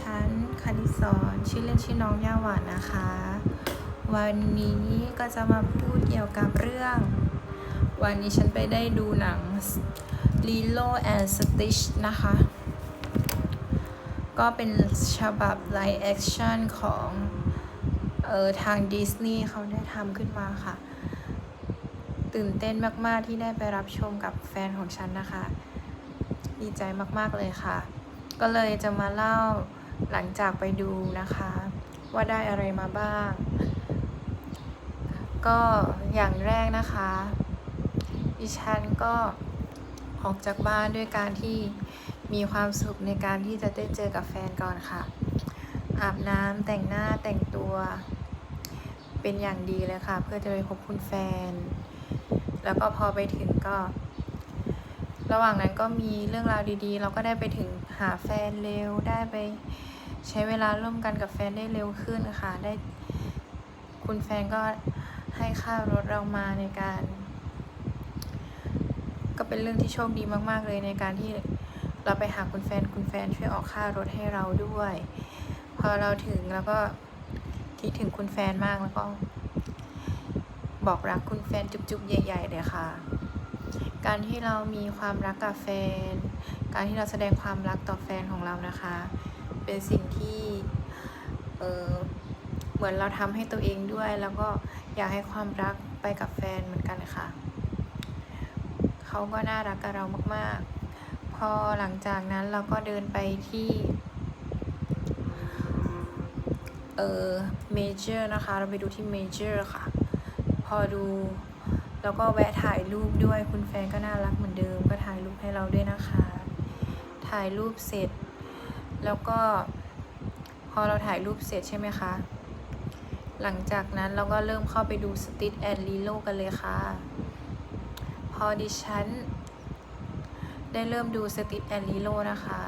ฉันคณิสอนชื่อเล่นชื่อน้องย่าหวานนะคะ วันนี้ก็จะมาพูดเกี่ยวกับเรื่อง วันนี้ฉันไปได้ดูหนัง Lilo and Stitch นะคะ ก็เป็นฉบับไลฟ์แอคชั่นของเออทางดิสนีย์เขาได้ทำขึ้นมาค่ะ ตื่นเต้นมาก ๆ ที่ได้ไปรับชมกับแฟนของฉันนะคะ ดีใจมาก ๆ เลยค่ะก็เลยจะมาเล่า หลังจากไปดูนะคะ ว่าได้อะไรมาบ้าง ก็อย่างแรกนะคะดิฉันก็ออกจากบ้านด้วยการที่มีความสุขในการที่จะได้เจอกับแฟนก่อนค่ะ อาบน้ำแต่งหน้าแต่งตัว เป็นอย่างดีเลยค่ะ เพื่อจะไปพบคุณแฟน แล้วก็พอไปถึงก็ ระหว่างนั้นก็มีเรื่องราวดีๆ เราก็ได้ไปถึงหาแฟนเร็วได้ไป ใช้เวลาร่วมกันกับแฟนได้เร็วขึ้นค่ะ ได้คุณแฟนก็ให้ค่ารถเรามาในการ ก็เป็นเรื่องที่โชคดีมาก ๆ เลยในการที่เราไปหาคุณแฟนคุณแฟนช่วยออกค่ารถให้เราด้วย พอเราถึงแล้วก็คิดถึงคุณแฟนมากแล้วก็ บอกรักคุณแฟนจุ๊บๆ ใหญ่ ๆ เลยค่ะ การที่เรามีความรักกับแฟน การที่เราแสดงความรักต่อแฟนของเรานะคะ เป็นสิ่งที่เออเหมือนเราทำให้ตัวเองด้วย แล้วก็อยากให้ความรักไปกับแฟนเหมือนกันค่ะ เขาก็น่ารักกับเรามาก ๆ พอหลังจากนั้นเราก็เดินไปที่เออเมเจอร์นะคะ เราไปดูที่เมเจอร์ค่ะ พอดูแล้วก็แวะถ่ายรูปด้วยคุณแฟนก็น่ารักเหมือนเดิม ก็ถ่ายรูปให้เราด้วยนะคะ ถ่ายรูปเสร็จ แล้วก็พอเราถ่ายรูปเสร็จใช่ไหมคะ หลังจากนั้นเราก็เริ่มเข้าไปดูสติ t แอนลีโลกันเลยค่ะ พอดิฉัน ได้เริ่มดูสติ t แอนลีโลนะคะ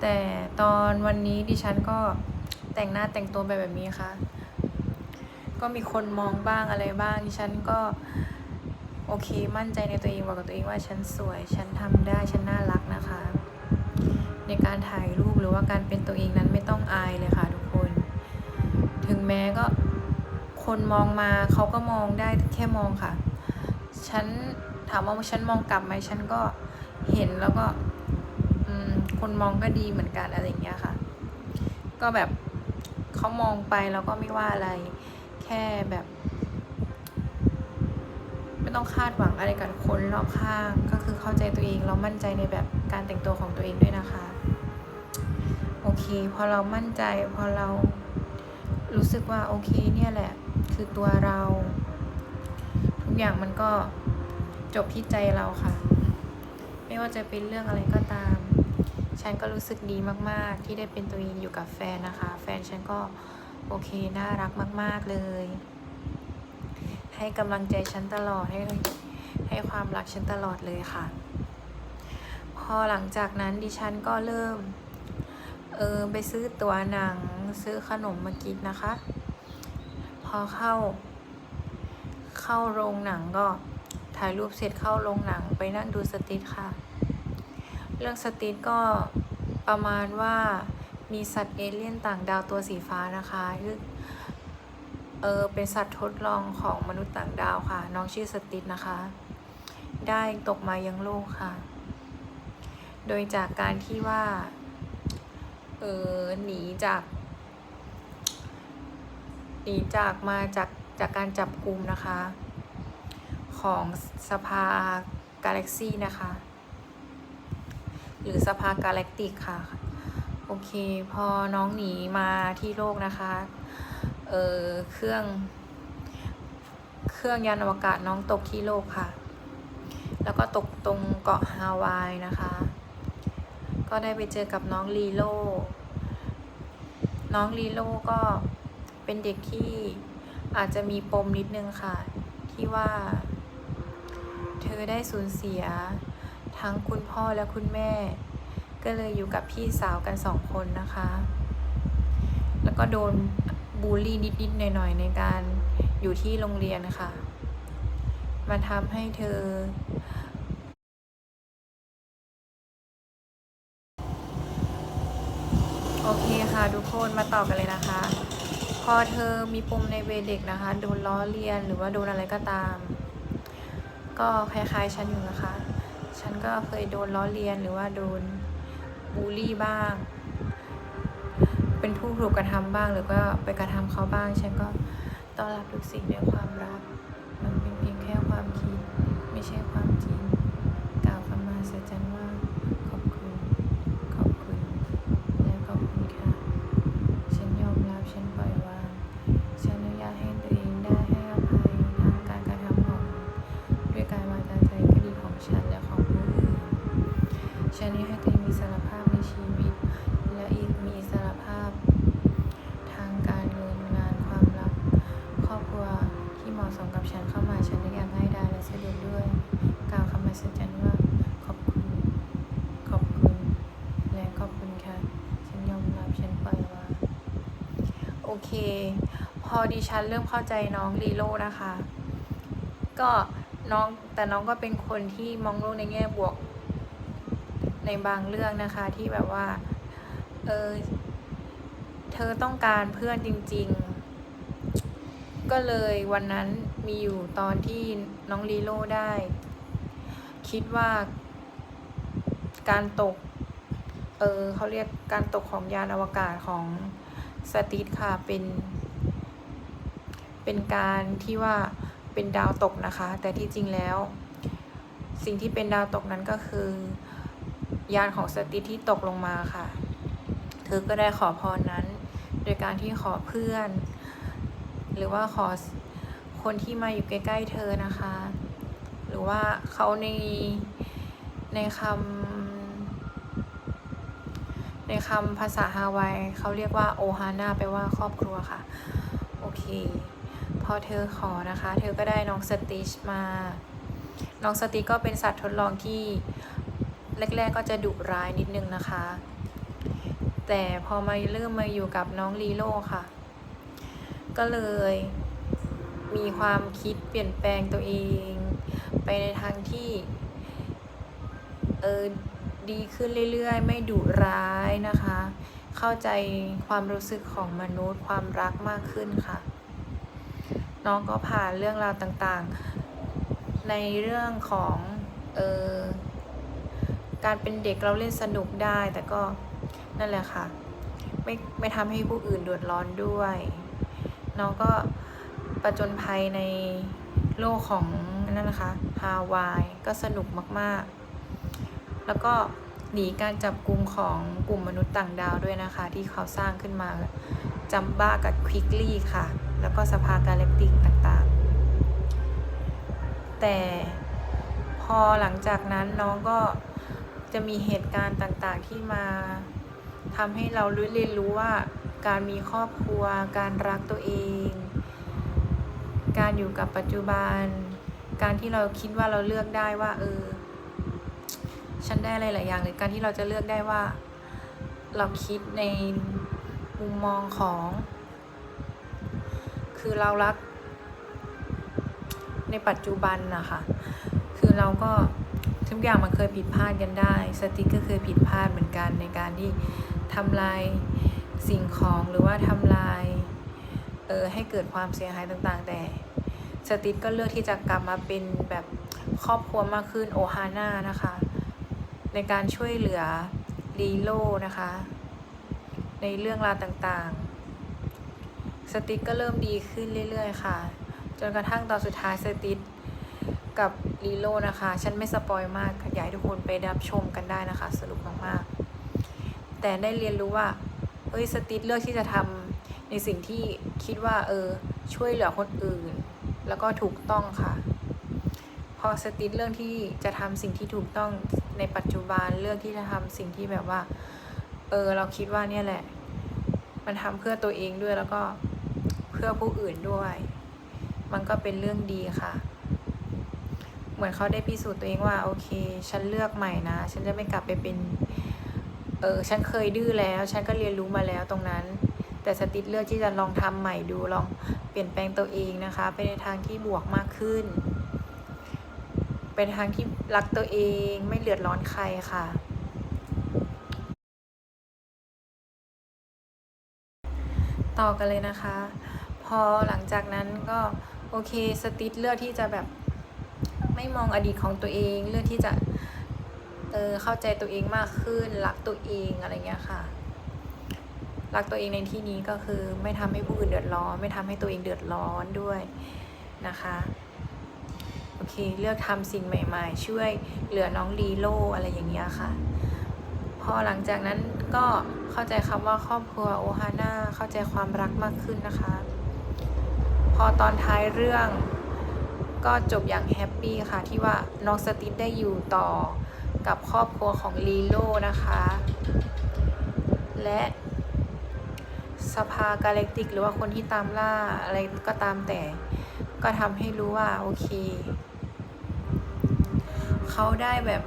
แต่ตอนวันนี้ดิฉันก็แต่งหน้าแต่งตัวไปแบบนี้ค่ะ ก็มีคนมองบ้างอะไรบ้าง ดิฉันก็โอเคมั่นใจในตัวเองบอกกับตัวเองว่าฉันสวย ฉันทำได้ ฉันน่ารัก นะคะ ในการถ่ายรูปหรือว่าการเป็นตัวเองนั้นไม่ต้องอายเลยค่ะทุกคน ถึงแม้ก็คนมองมาเขาก็มองได้แค่มองค่ะ ฉันถามว่าฉันมองกลับไหมฉันก็เห็นแล้วก็คนมองก็ดีเหมือนกันอะไรอย่างเงี้ยค่ะ ก็แบบเขามองไปแล้วก็ไม่ว่าอะไร แค่แบบ ไม่ต้องคาดหวังอะไรกับคนรอบข้าง ก็คือเข้าใจตัวเองเรามั่นใจในแบบ การแต่งตัวของตัวเองด้วยนะคะ โอเค พอเรามั่นใจ พอเรารู้สึกว่าโอเคเนี่ยแหละ คือตัวเรา ทุกอย่างมันก็จบที่ใจเราค่ะ ไม่ว่าจะเป็นเรื่องอะไรก็ตาม ฉันก็รู้สึกดีมาก ๆ ที่ได้เป็นตัวเองอยู่กับแฟนนะคะ แฟนฉันก็โอเค น่ารักมาก ๆ เลย ให้กำลังใจฉันตลอดให้ให้ความรักฉันตลอดเลยค่ะ อหลังจากนั้นดิฉันก็เริ่ม เออไปซื้อตั๋วหนังซื้อขนมมากินนะคะ พอเข้า เข้าโรงหนังก็ถ่ายรูปเสร็จเข้าโรงหนังไปนั่งดูสติทค่ะ เรื่องสติทก็ประมาณว่ามีสัตว์เอเลี่ยนต่างดาวตัวสีฟ้านะคะคือเออเป็นสัตว์ทดลองของมนุษย์ต่างดาวค่ะ น้องชื่อสติทนะคะ ได้ตกมายังโลกค่ะ โดยจากการที่ว่า เออหนีจาก หนีจากมาจากจากการจับกลุ่มนะคะ ของสภากาแล็กซี่นะคะ หรือสภากาแล็กติกค่ะ โอเค พอน้องหนีมาที่โลกนะคะ เออเครื่อง เครื่องยานอวกาศน้องตกที่โลกค่ะแล้วก็ตกตรงเกาะฮาวายนะคะ ก็ได้ไปเจอกับน้องลีโลน้องลีโลก็เป็นเด็กที่อาจจะมีปมนิดนึงค่ะ ที่ว่า เธอได้สูญเสีย ทั้งคุณพ่อและคุณแม่ ก็เลยอยู่กับพี่สาวกันสองคนนะคะ แล้วก็โดนบูลลี่นิดๆหน่อยๆในการอยู่ที่โรงเรียนนะคะมันทำให้เธอ โอเคค่ะทุกคนมาต่อกันเลยนะคะ พอเธอมีปมในเวเด็กนะคะ โดนล้อเลียนหรือว่าโดนอะไรก็ตาม ก็คล้ายๆฉันอยู่นะคะ ฉันก็เคยโดนล้อเลียนหรือว่าโดนบูลลี่บ้าง เป็นผู้ถูกกระทำบ้างหรือก็ไปกระทำเขาบ้าง ฉันก็ต้อนรับทุกสิ่งด้วยความรัก มันเป็นเพียงแค่ความคิด ไม่ใช่ความจริงกล่าวคำมาสัจจันว่า ขอบคุณ ขอบคุณ และขอบคุณค่ะ ฉันยอมรับ ฉันปล่อยวาง ฉันอนุญาตให้ตัวเองได้ให้อภัยทางการกระทำของ ด้วยกายวาจาใจก็ดีของฉันและของผู้อื่น ฉันนี้ให้ตัวเองมีอิสรภาพในชีวิต และอีกมีอิสรภาพ ทางการเงินงานความรัก ครอบครัวที่เหมาะสมกับฉันเข้ามาฉันอยากง่ายดายและสะดวกด้วย กล่าวคำมั่นสัจจันว่า ขอบคุณ ขอบคุณ และขอบคุณค่ะ ฉันยอมรับฉันปล่อยวางโอ เค พอดิฉันเริ่มเข้าใจน้องลีโลนะคะ ก็น้องแต่น้องก็เป็นคนที่มองโลกในแง่บวก ในบางเรื่องนะคะที่แบบว่า เออ เธอต้องการเพื่อนจริง ๆ ก็เลยวันนั้นมีอยู่ตอนที่น้องลีโลได้ คิดว่าการตก เออเขาเรียกการตกของยานอวกาศของ สตีทค่ะเป็น เป็นการที่ว่าเป็นดาวตกนะคะ แต่ที่จริงแล้ว สิ่งที่เป็นดาวตกนั้นก็คือยานของสตีทที่ตกลงมาค่ะ เธอก็ได้ขอพรนั้น โดยการที่ขอเพื่อน หรือว่าขอคนที่มาอยู่ใกล้ ๆ เธอนะคะ หรือว่าเขาในในคำ ในคำภาษาฮาวายเขาเรียกว่าโอฮาน่าแปลว่าครอบครัวค่ะ โอเค พอเธอขอนะคะ เธอก็ได้น้องสติชมา น้องสติชก็เป็นสัตว์ทดลองที่แรก ๆ ก็จะดุร้ายนิดนึงนะคะ แต่พอมาเริ่มมาอยู่กับน้องลีโลค่ะ ก็เลยมีความคิดเปลี่ยนแปลงตัวเอง ไปในทางที่ เออดีขึ้นเรื่อยๆ ไม่ดุร้าย เข้าใจความรู้สึกของมนุษย์ความรักมากขึ้นค่ะ น้องก็ผ่านเรื่องราวต่างๆ ในเรื่องของเออการเป็นเด็กเราเล่นสนุกได้ แต่ก็นั่นแหละค่ะ ไม่ไม่ทำให้ผู้อื่นเดือดร้อนด้วย น้องก็ประจนภัยในโลกของนั่นนะคะฮาวายก็สนุกมากๆ แล้วก็ หนีการจับกลุ่มของกลุ่มมนุษย์ต่างดาวด้วยนะคะ ที่เขาสร้างขึ้นมาจัมบ้ากับควิกลี่ค่ะ แล้วก็สภากาแล็กติกต่างๆ แต่พอหลังจากนั้นน้องก็จะมีเหตุการณ์ต่างๆที่มาทำให้เราเรียนรู้ว่าการมีครอบครัว การรักตัวเอง การอยู่กับปัจจุบัน การที่เราคิดว่าเราเลือกได้ว่าเออ ฉันได้อะไรหลายอย่างหรือการที่เราจะเลือกได้ว่า เราคิดในมุมมองของ คือเรารัก ในปัจจุบันนะคะคือเราก็ทุกอย่างมันเคยผิดพลาดกันได้ สติกก็เคยผิดพลาดเหมือนกันในการที่ทำลายสิ่งของหรือว่าทำลายเออให้เกิดความเสียหายต่างๆ แต่สติกก็เลือกที่จะกลับมาเป็นแบบครอบครัวมากขึ้นโอฮาน่านะคะ ในการช่วยเหลือลีโลนะคะ ในเรื่องราวต่างๆ สติ๊กก็เริ่มดีขึ้นเรื่อยๆ ค่ะ จนกระทั่งตอนสุดท้ายสติ๊กกับลีโลนะคะ ฉันไม่สปอยมากอยากให้ทุกคนไปรับชมกันได้นะคะสรุปมากๆ แต่ได้เรียนรู้ว่าเฮ้ยสติ๊กเลือกที่จะทำในสิ่งที่คิดว่าเออช่วยเหลือคนอื่น แล้วก็ถูกต้องค่ะ พอสติ๊กเรื่องที่จะทำสิ่งที่ถูกต้องในปัจจุบันเรื่องที่จะทำสิ่งที่แบบว่า เออเราคิดว่าเนี่ยแหละ มันทำเพื่อตัวเองด้วยแล้วก็เพื่อผู้อื่นด้วย มันก็เป็นเรื่องดีค่ะ เหมือนเขาได้พิสูจน์ตัวเองว่า โอเค ฉันเลือกใหม่นะ ฉันจะไม่กลับไปเป็น เออฉันเคยดื้อแล้ว ฉันก็เรียนรู้มาแล้วตรงนั้น แต่สติ๊กเลือกที่จะลองทำใหม่ดูลองเปลี่ยนแปลงตัวเองนะคะ ไปในทางที่บวกมากขึ้น เป็นทางที่รักตัวเองไม่เลือดร้อนใครค่ะ ต่อกันเลยนะคะ พอหลังจากนั้นก็โอเคสติทเลือกที่จะแบบไม่มองอดีตของตัวเอง เลือกที่จะเออเข้าใจตัวเองมากขึ้น รักตัวเองอะไรเงี้ยค่ะ รักตัวเองในที่นี้ก็คือไม่ทำให้ผู้อื่นเดือดร้อน ไม่ทำให้ตัวเองเดือดร้อนด้วยนะคะ โอเค เลือกทำสิ่งใหม่ ๆ ช่วยเหลือน้องลีโลอะไรอย่างเงี้ยค่ะ พอหลังจากนั้นก็เข้าใจคำว่าครอบครัวโอฮาน่าเข้าใจความรักมากขึ้นนะคะ พอตอนท้ายเรื่องก็จบอย่างแฮปปี้ค่ะ ที่ว่าน้องสติทได้อยู่ต่อกับครอบครัวของลีโลนะคะ และสภากาแล็กติก หรือว่าคนที่ตามล่าอะไรก็ตามแต่ ก็ทำให้รู้ว่า โอเค เขาได้แบบ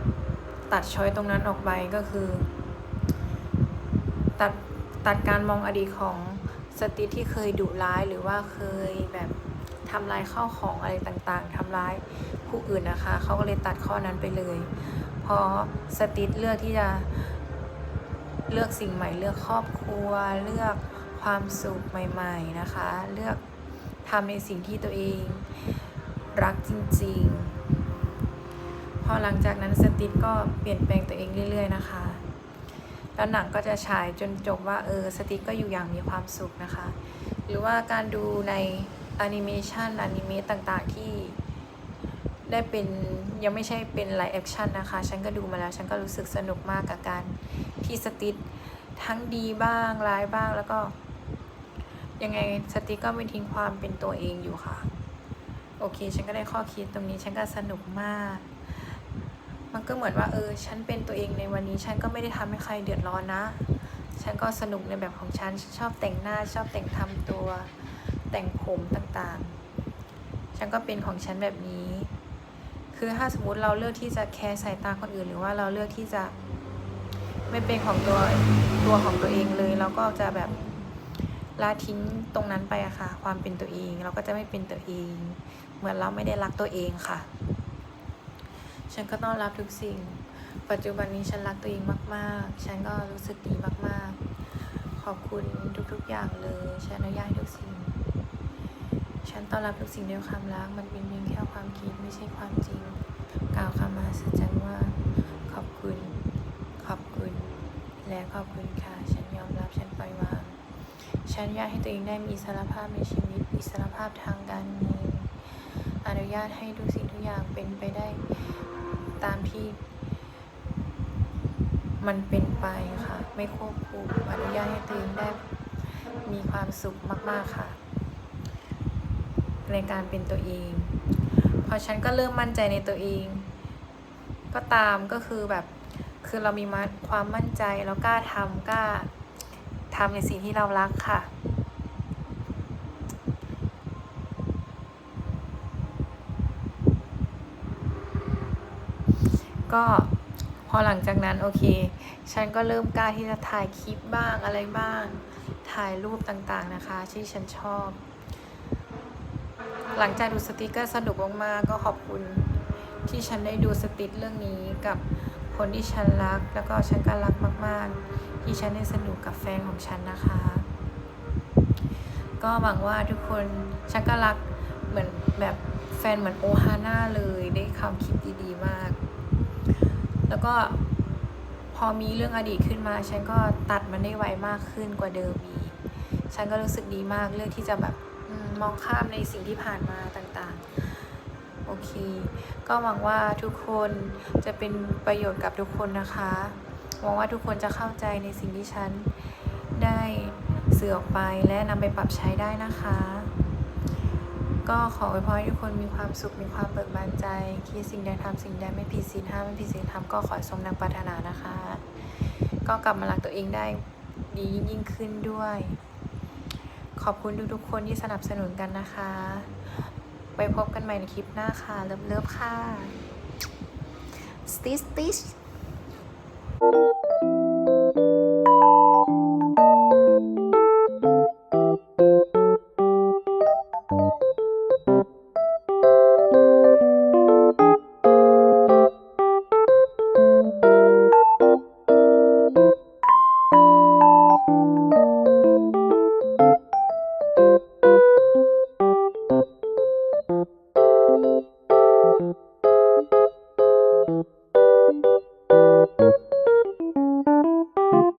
ตัดช้อยตรงนั้นออกไปก็คือ ตัดตัดการมองอดีตของสติที่เคยดุร้ายหรือว่าเคยแบบทำลายข้าวของอะไรต่างๆทำร้ายผู้อื่นนะคะ เขาก็เลยตัดข้อนั้นไปเลย พอสติเลือกที่จะเลือกสิ่งใหม่เลือกครอบครัว เลือกความสุขใหม่ๆนะคะ เลือกทำในสิ่งที่ตัวเองรักจริง ๆ พอหลังจากนั้นสติทก็เปลี่ยนแปลงตัวเองเรื่อย ๆ นะคะ แล้วหนังก็จะฉายจนจบว่าเออสติทก็อยู่อย่างมีความสุขนะคะ หรือว่าการดูในแอนิเมชันอนิเมะต่างๆที่ได้เป็นยังไม่ใช่เป็นไลฟ์แอคชั่นนะคะ ฉันก็ดูมาแล้ว ฉันก็รู้สึกสนุกมากกับการที่สติททั้งดีบ้างร้ายบ้างแล้วก็ ยังไงสติก็ไม่ทิ้งความเป็นตัวเองอยู่ค่ะ โอเค ฉันก็ได้ข้อคิดตรงนี้ฉันก็สนุกมาก มันก็เหมือนว่าเออฉันเป็นตัวเองในวันนี้ฉันก็ไม่ได้ทำให้ใครเดือดร้อนนะ ฉันก็สนุกในแบบของฉันฉันชอบแต่งหน้าชอบแต่งทำตัวแต่งผมต่างๆ ฉันก็เป็นของฉันแบบนี้ คือถ้าสมมติเราเลือกที่จะแคร์สายตาคนอื่น หรือว่าเราเลือกที่จะไม่เป็นของตัวตัวของตัวเองเลยเราก็จะแบบละทิ้งตรงนั้นไปอะค่ะ ความเป็นตัวเองเราก็จะไม่เป็นตัวเอง เหมือนเราไม่ได้รักตัวเองค่ะ ฉันก็ต้องรับทุกสิ่ง ปัจจุบันนี้ฉันรักตัวเองมาก ๆ ฉันก็รู้สึกดีมาก ๆ ขอบคุณทุก ๆ อย่างเลย ฉันอนุญาตให้ทุกสิ่ง ฉันต้อนรับทุกสิ่งด้วยความรัก มันเป็นเพียงแค่ความคิดไม่ใช่ความจริง กล่าวคำมาสัจจันว่า ขอบคุณ ขอบคุณ และขอบคุณค่ะ ฉันยอมรับ ฉันปล่อยวาง ฉันอยากให้ตัวเองได้มีอิสรภาพในชีวิต อิสรภาพทางการเงิน นุญาตให้ทุกสิ่งทุกอย่างเป็นไปได้ตามที่มันเป็นไปค่ะ ไม่ควบคุมอนุญาตให้ตัวเองได้มีความสุขมาก ๆ ค่ะ ในการเป็นตัวเอง พอฉันก็เริ่มมั่นใจในตัวเอง ก็ตามก็คือแบบคือเรามีความมั่นใจแล้วกล้าทำกล้าทำในสิ่งที่เรารักค่ะ ก็พอหลังจากนั้นโอเค ฉันก็เริ่มกล้าที่จะถ่ายคลิปบ้างอะไรบ้าง ถ่ายรูปต่างๆนะคะ ที่ฉันชอบ หลังจากดูสติกเกอร์สนุกมากๆก็ขอบคุณที่ฉันได้ดูสติกเรื่องนี้กับคนที่ฉันรัก แล้วก็ฉันก็รักมาก ๆ ที่ฉันได้สนุกกับแฟนของฉันนะคะ ก็หวังว่าทุกคนฉันก็รักเหมือนแบบแฟนเหมือนโอฮาน่าเลยได้คำคิดดี ๆ มาก แล้วก็พอมีเรื่องอดีตขึ้นมา ฉันก็ตัดมันได้ไวมากขึ้นกว่าเดิมอีก ฉันก็รู้สึกดีมากเรื่องที่จะแบบมองข้ามในสิ่งที่ผ่านมาต่างๆ โอเค ก็หวังว่าทุกคนจะเป็นประโยชน์กับทุกคนนะคะ หวังว่าทุกคนจะเข้าใจในสิ่งที่ฉันได้เสือออกไปและนำไปปรับใช้ได้นะคะ ก็ขออวยพรให้ทุกคนมีความสุข มีความเบิกบานใจ คิดสิ่งใดทำสิ่งใดไม่ผิดศีลห้าไม่ผิดศีลธรรมก็ขอสมดังปรารถนานะคะ ก็กลับมารักตัวเองได้ดียิ่งขึ้นด้วย ขอบคุณทุกๆคนที่สนับสนุนกันนะคะ ไปพบกันใหม่ในคลิปหน้าค่ะ เลิฟๆค่ะสติสติช